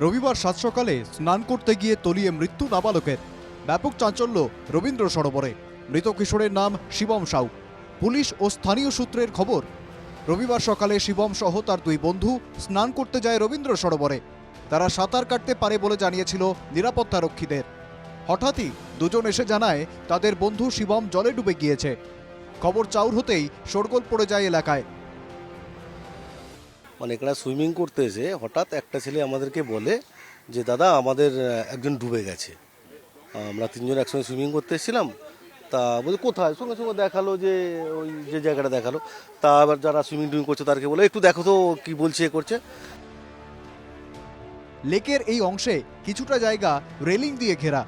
রবিবার সাত সকালে স্নান করতে গিয়ে তলিয়ে মৃত্যু নাবালকের। ব্যাপক চাঞ্চল্য রবীন্দ্র সরোবরে। মৃত কিশোরের নাম শিবম সাউ। পুলিশ ও স্থানীয় সূত্রের খবর, রবিবার সকালে শিবম সহ তার দুই বন্ধু স্নান করতে যায় রবীন্দ্র সরোবরে। তারা সাঁতার কাটতে পারে বলে জানিয়েছিল নিরাপত্তা রক্ষীদের হঠাৎই দুজন এসে জানায়, তাদের বন্ধু শিবম জলে ডুবে গিয়েছে। খবর চাউর হতেই শোরগোল পড়ে যায় এলাকায়। মানে এখানে সুইমিং করতে এসে হঠাৎ একটা ছেলে আমাদেরকে বলে যে, দাদা, আমাদের একজন ডুবে গেছে। আমরা তিনজন একসঙ্গে সুইমিং করতে এসেছিলাম। তা বলে কোথায়? সঙ্গে সঙ্গে দেখাল যে, ওই যে জায়গাটা দেখাল। তা আবার যারা সুইমিং টুইমিং করছে, তাদেরকে বলে, একটু দেখো তো কি বলছে, এ করছে। লেকের এই অংশে কিছুটা জায়গা রেলিং দিয়ে ঘেরা।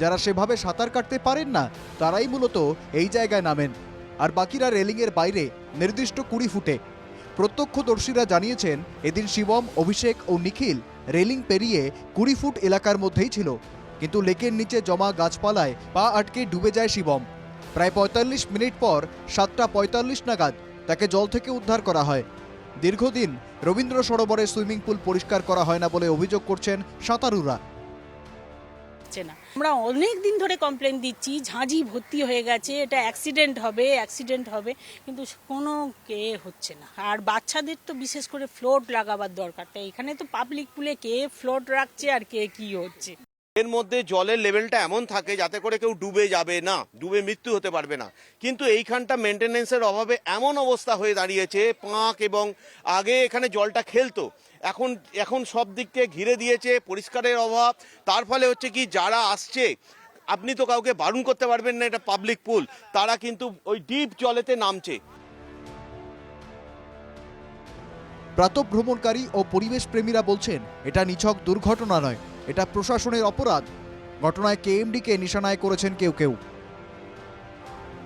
যারা সেভাবে সাঁতার কাটতে পারেন না, তারাই মূলত এই জায়গায় নামেন। আর বাকিরা রেলিংয়ের বাইরে নির্দিষ্ট কুড়ি ফুটে। প্রত্যক্ষদর্শীরা জানিয়েছেন, এদিন শিবম, অভিষেক ও নিখিল রেলিং পেরিয়ে কুড়ি ফুট এলাকার মধ্যেই ছিল। কিন্তু লেকের নিচে জমা গাছপালায় পা আটকে ডুবে যায় শিবম। প্রায় পঁয়তাল্লিশ মিনিট পর সাতটা পঁয়তাল্লিশ নাগাদ তাকে জল থেকে উদ্ধার করা হয়। দীর্ঘদিন রবীন্দ্র সরোবরে সুইমিং পুল পরিষ্কার করা হয় না বলে অভিযোগ করছেন সাঁতারুরা। হচ্ছে না। আমরা অনেক দিন ধরে কমপ্লেন দিচ্ছি, ঝাঁঝি ভর্তি হয়ে গেছে, এটা অ্যাক্সিডেন্ট হবে অ্যাক্সিডেন্ট হবে, কিন্তু কোনো কে হচ্ছে না। আর বাচ্চাদের তো বিশেষ করে ফ্লোট লাগাবার দরকার, তাই এখানে তো পাবলিক পুলে কে ফ্লোট রাখছে আর কে কি হচ্ছে? এর মধ্যে জলের লেভেলটা এমন থাকে যাতে করে কেউ ডুবে যাবে না, ডুবে মৃত্যু হতে পারবে না। কিন্তু এইখানটা মেনটেনেন্সের অভাবে এমন অবস্থা হয়ে দাঁড়িয়েছে, পাঁক এবং আগে এখানে জলটা খেলতো। এখন এখন সব দিককে ঘিরে দিয়েছে পরিষ্কারের অভাব। তার ফলে হচ্ছে কি যারা আসছে আপনি তো কাউকে বারণ করতে পারবেন না এটা পাবলিক পুল তারা কিন্তু ওই ডিপ জলেতে নামছে। প্রাতভ্রমণকারী ও পরিবেশ প্রেমীরা বলছেন এটা নিছক দুর্ঘটনা নয় এটা প্রশাসনের অপরাধ। ঘটনায় কেএমডিকে নিশানায় করেছেন কেউ কেউ।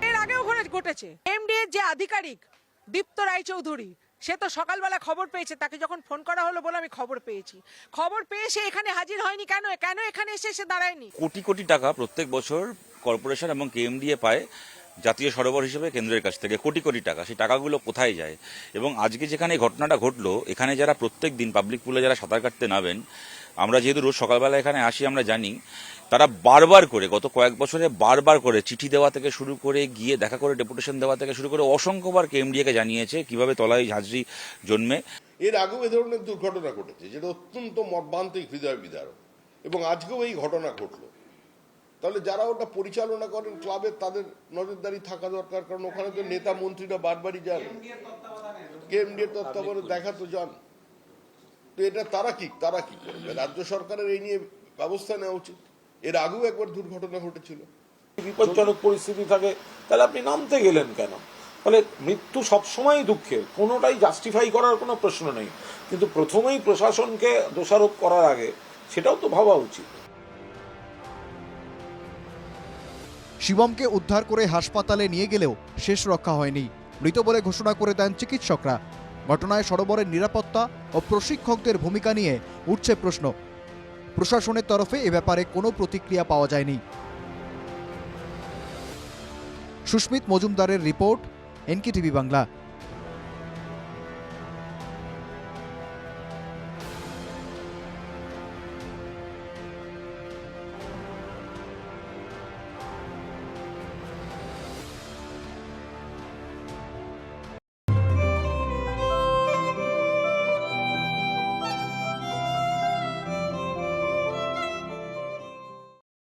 এর আগেও ঘটে ঘটেছে। এমডি এর যে আধিকারিক দীপ্ত রায়চৌধুরী সে তো সকালবেলা খবর পেয়েছে, তাকে যখন ফোন করা হলো বলে আমি খবর পেয়েছি। খবর পেয়ে সে এখানে হাজির হয়নি কেন? কেন এখানে এসে সে দাঁড়ায়নি? কোটি কোটি টাকা প্রত্যেক বছর কর্পোরেশন এবং কেএমডিএ পায় জাতীয় সরোবর হিসেবে কেন্দ্রের কাছ থেকে, কোটি কোটি টাকা। সেই টাকাগুলো কোথায় যায়? এবং আজকে যেখানে ঘটনাটা ঘটলো, এখানে যারা প্রত্যেক দিন পাবলিক পুলে যারা সাঁতার কাটতে নামেন, আমরা যেহেতু রোজ সকালবেলা এখানে আসি, আমরা জানি তারা বারবার করে, গত কয়েক বছরে বারবার করে চিঠি দেওয়া থেকে শুরু করে, গিয়ে দেখা করে ডেপুটেশন দেওয়া থেকে শুরু করে, অসংখ্যবার কেএমডিএকে জানিয়েছে কীভাবে তলায় ঝাঁঝরি জন্মে। এর আগেও এ ধরনের দুর্ঘটনা ঘটেছে, যেটা অত্যন্ত মর্মান্তিক হৃদয় বিদারক। এবং আজকেও এই ঘটনা ঘটলো। তাহলে যারা ওটা পরিচালনা করেন ক্লাবের তাদের নজরদারি থাকা দরকার, কারণ ওখানে তো নেতা মন্ত্রীরা বারবারই যান। কেএমডি এর তত্ত্বাবধানে দেখা তো যান। তো এটা তারা কি তারা কি করবে? রাজ্য সরকারের এই নিয়ে ব্যবস্থা নেওয়া উচিত। এর আগেও একবার দুর্ঘটনা ঘটেছিল। বিপজ্জনক পরিস্থিতি থাকে তাহলে আপনি নামতে গেলেন কেন? ফলে মৃত্যু সবসময় দুঃখের কোনোটাই জাস্টিফাই করার কোনো প্রশ্ন নেই। কিন্তু প্রথমেই প্রশাসনকে দোষারোপ করার আগে সেটাও তো ভাবা উচিত। শিবমকে উদ্ধার করে হাসপাতালে নিয়ে গেলেও শেষ রক্ষা হয়নি। মৃত বলে ঘোষণা করে দেন চিকিৎসকরা। ঘটনায় সরোবরের নিরাপত্তা ও প্রশিক্ষকদের ভূমিকা নিয়ে উঠছে প্রশ্ন। প্রশাসনের তরফে এ ব্যাপারে কোনো প্রতিক্রিয়া পাওয়া যায়নি। সুস্মিত মজুমদারের রিপোর্ট এনকেটিভি বাংলা।